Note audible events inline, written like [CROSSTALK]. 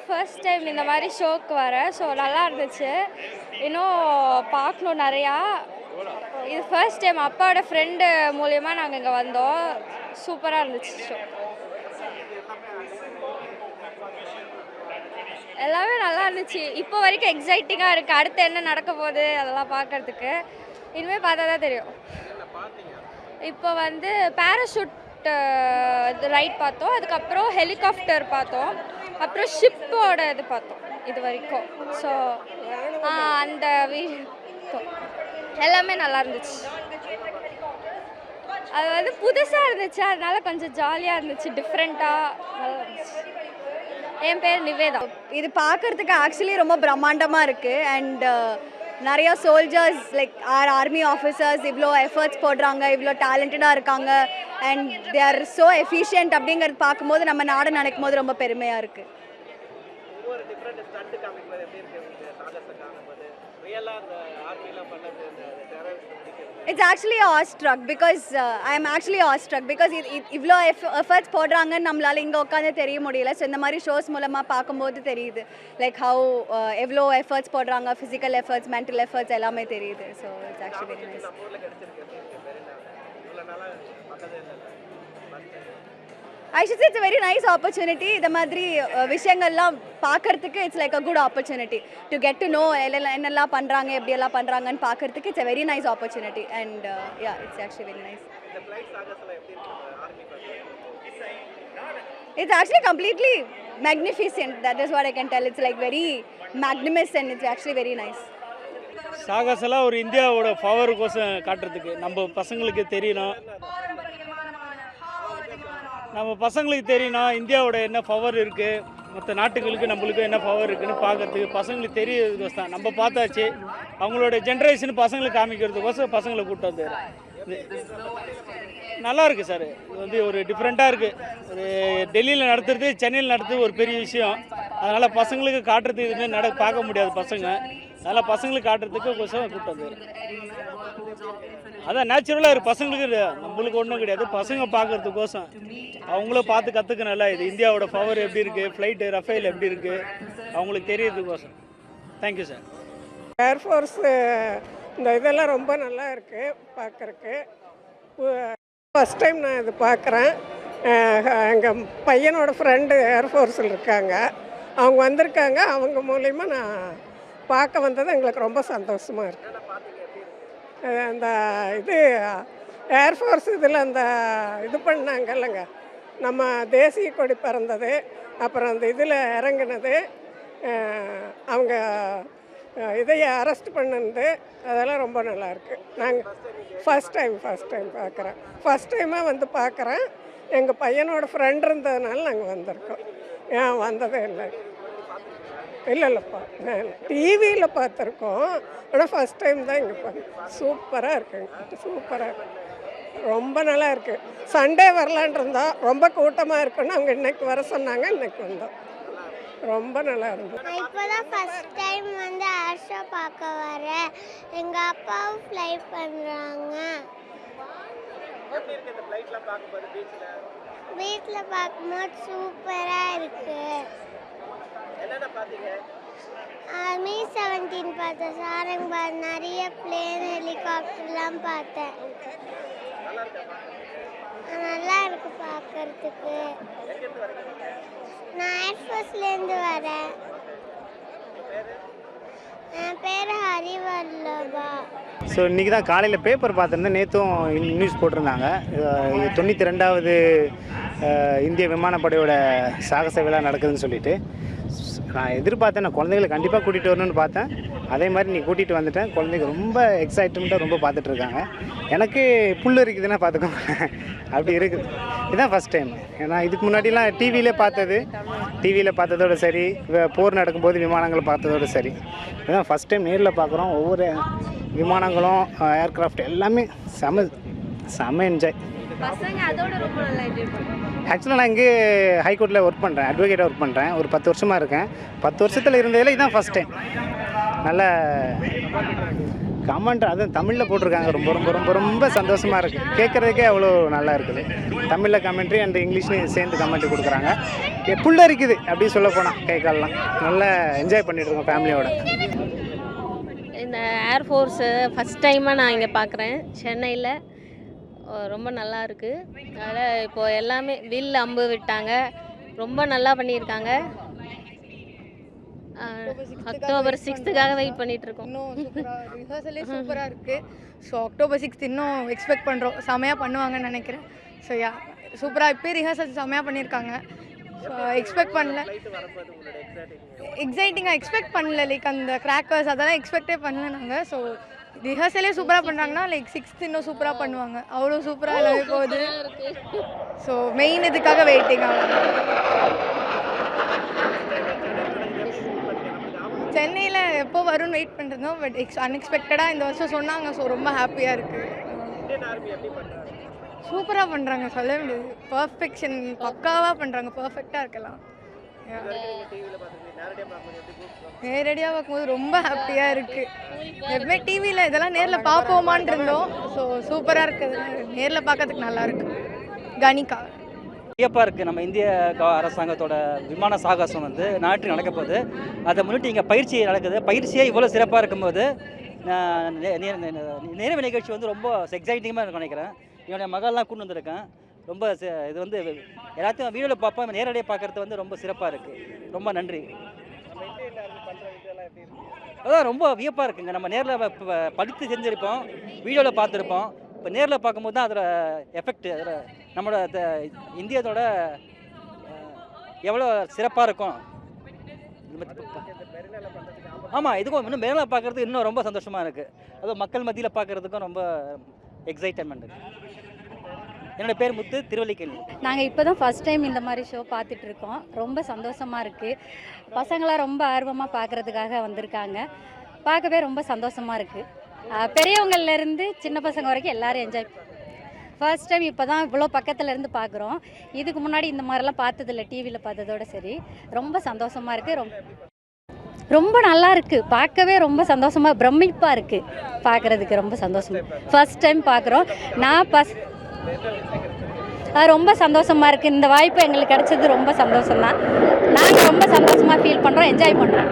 தான் first time இந்த மாதிரி ஷோக்கு வரேன் ஸோ நல்லா இருந்துச்சு. இன்னும் பார்க்கணும் நிறையா. இது ஃபர்ஸ்ட் டைம் அப்பாவோட ஃப்ரெண்டு மூலியமாக நாங்கள் இங்கே வந்தோம். சூப்பராக இருந்துச்சு ஷோ எல்லாமே நல்லா இருந்துச்சு. இப்போ வரைக்கும் எக்ஸைட்டிங்காக இருக்குது அடுத்து என்ன நடக்க போகுது அதெல்லாம் பார்க்கறதுக்கு. இனிமேல் பார்த்தா தான் தெரியும். இப்போ வந்து பேராஷூட் ரைட் பார்த்தோம். அதுக்கப்புறம் ஹெலிகாப்டர் பார்த்தோம். அப்புறம் ஷிப்போட இது பார்த்தோம் இது வரைக்கும். ஸோ அந்த வீ எல்லாமே நல்லா இருந்துச்சு. அது வந்து புதுசாக இருந்துச்சு அதனால கொஞ்சம் ஜாலியாக இருந்துச்சு டிஃப்ரெண்ட்டாக நல்லா இருந்துச்சு. என் பேர் நிவேதா. இது பார்க்கறதுக்கு ஆக்சுவலி ரொம்ப பிரம்மாண்டமாக இருக்குது அண்ட் நிறைய soldiers like or army officers இவ்வளோ எஃபர்ட்ஸ் போடுறாங்க இவ்வளோ டேலண்டடாக இருக்காங்க. And they are so efficient அப்படிங்கிறது பார்க்கும்போது நம்ம நாடு நினைக்கும் போது ரொம்ப பெருமையாக இருக்குது ரியலாக அந்த பண்ணது it's actually awestruck because I am actually awestruck because இவ்வளோ எஃப் எஃபர்ட்ஸ் போடுறாங்கன்னு நம்மளால இங்கே உட்காந்து தெரிய முடியல. ஸோ இந்த மாதிரி ஷோஸ் மூலமாக பார்க்கும்போது தெரியுது. லைக் ஹவு எவ்வளோ எஃபர்ட்ஸ் போடுறாங்க ஃபிசிக்கல் எஃபர்ட்ஸ் மென்டல் எஃபர்ட்ஸ் எல்லாமே தெரியுது. So it's actually very nice நம்ம ஊரில் கிடைச்சிருக்கு எப்படி இருக்கு மெரினா இவ்வளோ நாளாக பண்ணதே இல்லை I should it's very nice opportunity இந்த மாதிரி uh, விஷயங்கள்லாம் பார்க்கறதுக்கு it's like a good opportunity to get to know எல்லாம் என்னெல்லாம் பண்ணுறாங்க எப்படியெல்லாம் பண்ணுறாங்கன்னு பார்க்கறதுக்கு it's very nice opportunity and yeah it's actually very nice எப்படி army It's actually completely magnificent. That is what I can tell. It's like very magnificent. It's actually very nice. சாகசெல்லாம் ஒரு இந்தியாவோட பவருக்கோசம் காட்டுறதுக்கு நம்ம பசங்களுக்கு தெரியணும் நம்ம பசங்களுக்கு தெரியணும் இந்தியாவோட என்ன பவர் இருக்குது மற்ற நாட்டுகளுக்கு நம்மளுக்கு என்ன பவர் இருக்குன்னு பார்க்கறதுக்கு பசங்களுக்கு தெரியுது தான். நம்ம பார்த்தாச்சு அவங்களோட ஜென்ரேஷன் பசங்களுக்கு காமிக்கிறதுக்கோசம் பசங்களை கூப்பிட்டு வந்து நல்லா இருக்கு சார் இது வந்து ஒரு டிஃப்ரெண்ட்டாக இருக்குது ஒரு டெல்லியில் நடத்துறது சென்னையில் நடத்துறது ஒரு பெரிய விஷயம். அதனால் பசங்களுக்கு காட்டுறதுக்கு இதுமாரி நட பார்க்க முடியாது பசங்க. அதனால் பசங்களுக்கு காட்டுறதுக்கு கொஞ்சம் கூப்பிட்டு வந்து அதான் நேச்சுரலாக இரு பசங்களுக்கு நம்மளுக்கு ஒன்றும் கிடையாது. பசங்க பார்க்கறதுக்கோசம். அவங்களும் பார்த்து கற்றுக்கணும்ல இது இந்தியாவோட பவர் எப்படி இருக்குது ஃப்ளைட்டு ரஃபேல் எப்படி இருக்குது அவங்களுக்கு தெரியறதுக்கோசம். தேங்க்யூ சார் ஏர்ஃபோர்ஸு இந்த இதெல்லாம் ரொம்ப நல்லா இருக்குது பார்க்குறக்கு ஃபஸ்ட் டைம் நான் இது பார்க்குறேன். எங்கள் பையனோட ஃப்ரெண்டு ஏர்ஃபோர்ஸில் இருக்காங்க. அவங்க வந்திருக்காங்க. அவங்க மூலிமா நான் பார்க்க வந்தது எங்களுக்கு ரொம்ப சந்தோஷமாக இருக்குது அந்த இது ஏர்ஃபோர்ஸ் இதில் அந்த இது பண்ணாங்க இல்லைங்க நம்ம தேசிய கொடி பறந்தது அப்புறம் அந்த இதில் இறங்குனது அவங்க அஹ் இதைய அரெஸ்ட் பண்ணது அதெல்லாம் ரொம்ப நல்லா நாங்கள் ஃபஸ்ட் டைம் ஃபஸ்ட் டைம் பார்க்குறேன் ஃபஸ்ட் டைமாக வந்து பார்க்குறேன் எங்கள் பையனோட ஃப்ரெண்ட் இருந்ததுனால நாங்கள் வந்திருக்கோம். ஏன் வந்ததே இல்லை. இல்லை இல்லைப்பா டிவியில் பார்த்துருக்கோம். ஆனால் ஃபஸ்ட் டைம் தான் இங்கே பார்க்க சூப்பராக இருக்குங்க. சூப்பராக இருக்கு. ரொம்ப நல்லா இருக்குது சண்டே வரலான் ரொம்ப கூட்டமாக இருக்குன்னு அவங்க இன்னைக்கு வர சொன்னாங்க இன்னைக்கு வந்தோம். ரொம்ப நல்லா இருந்தது. இப்போதான் ஃபர்ஸ்ட் டைம் வந்து ஆஷா பார்க்க வரேன். எங்கள் அப்பாவும் ஃப்ளை பண்ணுறாங்க வீட்டில் பார்க்கும்போது சூப்பராக இருக்குது மீ செவன்டீன் பார்த்தேன். சாரங்பாத் நிறைய பிளேன் ஹெலிகாப்டர்லாம் பார்த்தேன். நல்லா இருக்கு? பார்க்கறதுக்கு. நான் ஏர்ஃபோர்ஸ்லேருந்து வரேன். என் பேர் ஹரிவல்லபா. ஸோ இன்றைக்கி தான் காலையில் பேப்பர் பார்த்துருந்தேன். நேற்றும் நியூஸ் போட்டிருந்தாங்க. தொண்ணூற்றி ரெண்டாவது இந்திய விமானப்படையோட சாகச விழா நடக்குதுன்னு சொல்லிட்டு. நான் எதிர்பார்த்தேன் நான் குழந்தைகளை கண்டிப்பாக கூட்டிகிட்டு வரணும்னு பார்த்தேன். அதே மாதிரி நீ கூட்டிகிட்டு வந்துட்டேன். குழந்தைங்க ரொம்ப எக்ஸைட்மெண்ட்டாக ரொம்ப பார்த்துட்டு இருக்காங்க. எனக்கு புல் இருக்குதுன்னா பார்த்துக்கோங்க. [LAUGHS] அப்படி இருக்குது. இதுதான் ஃபஸ்ட் டைம் ஏன்னா இதுக்கு முன்னாடிலாம் டிவியிலே பார்த்தது. டிவியில் பார்த்ததோட சரி வே- போர் நடக்கும்போது விமானங்களை பார்த்ததோட சரி. இதுதான் ஃபஸ்ட் டைம் நேரில் பார்க்குறோம். ஒவ்வொரு விமானங்களும் ஏர்க்ராஃப்ட் எல்லாமே செம செம என்ஜாய் ஆக்சுவலாக நான் இங்கே ஹைகோர்ட்டில் ஒர்க் பண்ணுறேன் அட்வொகேட்டாக ஒர்க் பண்ணுறேன் ஒரு பத்து வருஷமாக இருக்கேன். பத்து வருஷத்தில் இருந்ததில் இதுதான் ஃபஸ்ட் டைம் நல்ல கமெண்ட் அதுவும் தமிழில் போட்டிருக்காங்க. ரொம்ப ரொம்ப ரொம்ப ரொம்ப சந்தோஷமாக இருக்குது கேட்குறதுக்கே அவ்வளோ நல்லா இருக்குது. தமிழில் கமெண்ட்ரி அண்ட் இங்கிலீஷ்லையும் சேர்ந்து கமெண்ட் கொடுக்குறாங்க. புள்ள இருக்குது அப்படி சொல்ல போனால் கை கால்லாம். நல்லா என்ஜாய் பண்ணிட்டு இருக்கோம் ஃபேமிலியோட இந்த ஏர்ஃபோர்ஸு ஃபஸ்ட் டைமாக நான் இங்கே பார்க்குறேன் சென்னையில். ரொம்ப நல்லா இருக்குது அதில் இப்போது எல்லாமே வில் அம்பு விட்டாங்க. ரொம்ப நல்லா பண்ணியிருக்காங்க. அக்டோபர் சிக்ஸ்த்துக்காக வெயிட் பண்ணிட்டு இருக்கோம் இன்னும் ரிஹர்சலே சூப்பராக இருக்குது ஸோ அக்டோபர் சிக்ஸ்த் இன்னும் எக்ஸ்பெக்ட் பண்ணுறோம் செமையாக பண்ணுவாங்கன்னு நினைக்கிறேன். ஸோ யா சூப்பராக இப்போ ரிஹர்சல் செமையாக பண்ணியிருக்காங்க. ஸோ எக்ஸ்பெக்ட் பண்ணல. எக்ஸைட்டிங்காக எக்ஸ்பெக்ட் பண்ணல. லைக் அந்த கிராக்கர்ஸ் அதெல்லாம் எக்ஸ்பெக்டே பண்ணல நாங்கள் ஸோ ரிஹர்சலே சூப்பராக பண்ணுறாங்கன்னா லைக் சிக்ஸ்த் இன்னும் சூப்பராக பண்ணுவாங்க. அவ்வளோ சூப்பராக எல்லாமே போகுது. ஸோ மெயின் இதுக்காக வெயிட்டிங் ஆகும் சென்னையில் எப்போ வரும்னு வெயிட் பண்ணிருந்தோம் பட் எக்ஸ் அன்எக்ஸ்பெக்டடாக இந்த வருஷம் சொன்னாங்க. ஸோ ரொம்ப ஹாப்பியாக இருக்குது சூப்பராக பண்ணுறாங்க சொல்ல முடியாது. பர்ஃபெக்ஷன் பக்காவாக பண்ணுறாங்க பர்ஃபெக்டாக இருக்கலாம். நேரடியாக பார்க்கும்போது ரொம்ப ஹாப்பியாக இருக்குது எப்பவுமே டிவியில் இதெல்லாம் நேரில் பார்ப்போமான் இருந்தோம் ஸோ சூப்பராக இருக்குது நேரில் பார்க்கறதுக்கு நல்லா இருக்கு கணிகா வியப்பாக இருக்குது நம்ம இந்திய க- அரசாங்கத்தோட விமான சாகசம் வந்து நாட்டில் நடக்க போகுது அதை முன்னிட்டு இங்கே பயிற்சி நடக்குது பயிற்சியே இவ்வளோ சிறப்பாக இருக்கும்போது நான் நே- நே- நே- நிறைவு நிகழ்ச்சி வந்து ரொம்ப எக்ஸைட்டிங்காக இருக்கும் நினைக்கிறேன் என்னுடைய மகள்லாம் கொண்டு வந்திருக்கேன் ரொம்ப இது வந்து எல்லாத்தையும் வீடியோவில் பார்ப்போம். நேரடியாக பார்க்குறது வந்து ரொம்ப சிறப்பாக இருக்குது ரொம்ப நன்றி. அதான் ரொம்ப வியப்பாக இருக்குங்க. நம்ம நேரில் படித்து செஞ்சுருப்போம் வீடியோவில் பார்த்துருப்போம். இப்போ நேரில் பார்க்கும்போது தான் அதோட எஃபெக்ட் அதோட நம்மளோட த- இந்தியத்தோட எவ்வளோ சிறப்பாக இருக்கும். ஆமாம் இதுக்கும் இன்னும் மேலே பார்க்குறதுக்கு இன்னும் ரொம்ப சந்தோஷமாக இருக்குது அதுவும் மக்கள் மத்தியில் பார்க்குறதுக்கும் ரொம்ப எக்ஸைட்டமெண்ட் இருக்குது என்னோட பேர் முத்து திருவல்லிக்கேணி. நாங்கள் இப்போ தான் ஃபஸ்ட் டைம் இந்த மாதிரி ஷோ பார்த்துட்டு இருக்கோம் ரொம்ப சந்தோஷமாக இருக்குது பசங்களாம் ரொம்ப ஆர்வமாக பார்க்குறதுக்காக வந்திருக்காங்க. பார்க்கவே ரொம்ப சந்தோஷமாக இருக்குது பெரியவங்கள்லேருந்து சின்ன பசங்க வரைக்கும் எல்லாரும் என்ஜாய் ஃபர்ஸ்ட் டைம் இப்போ தான் இவ்வளோ பக்கத்துலேருந்து பார்க்குறோம். இதுக்கு முன்னாடி இந்த மாதிரிலாம் பார்த்ததில்ல டிவியில் பார்த்ததோட சரி. ரொம்ப சந்தோஷமாக இருக்குது ரொம்ப ரொம்ப நல்லா இருக்குது பார்க்கவே ரொம்ப சந்தோஷமாக பிரமிப்பாக இருக்குது பார்க்குறதுக்கு ரொம்ப சந்தோஷமாக ஃபர்ஸ்ட் டைம் பார்க்குறோம். நான் பஸ் ரொம்ப சந்தோஷமா இருக்குது இந்த வாய்ப்பு எங்களுக்கு கிடைச்சது ரொம்ப சந்தோஷம் தான் நாங்கள் ரொம்ப சந்தோஷமாக ஃபீல் பண்ணுறோம் என்ஜாய் பண்ணுறோம்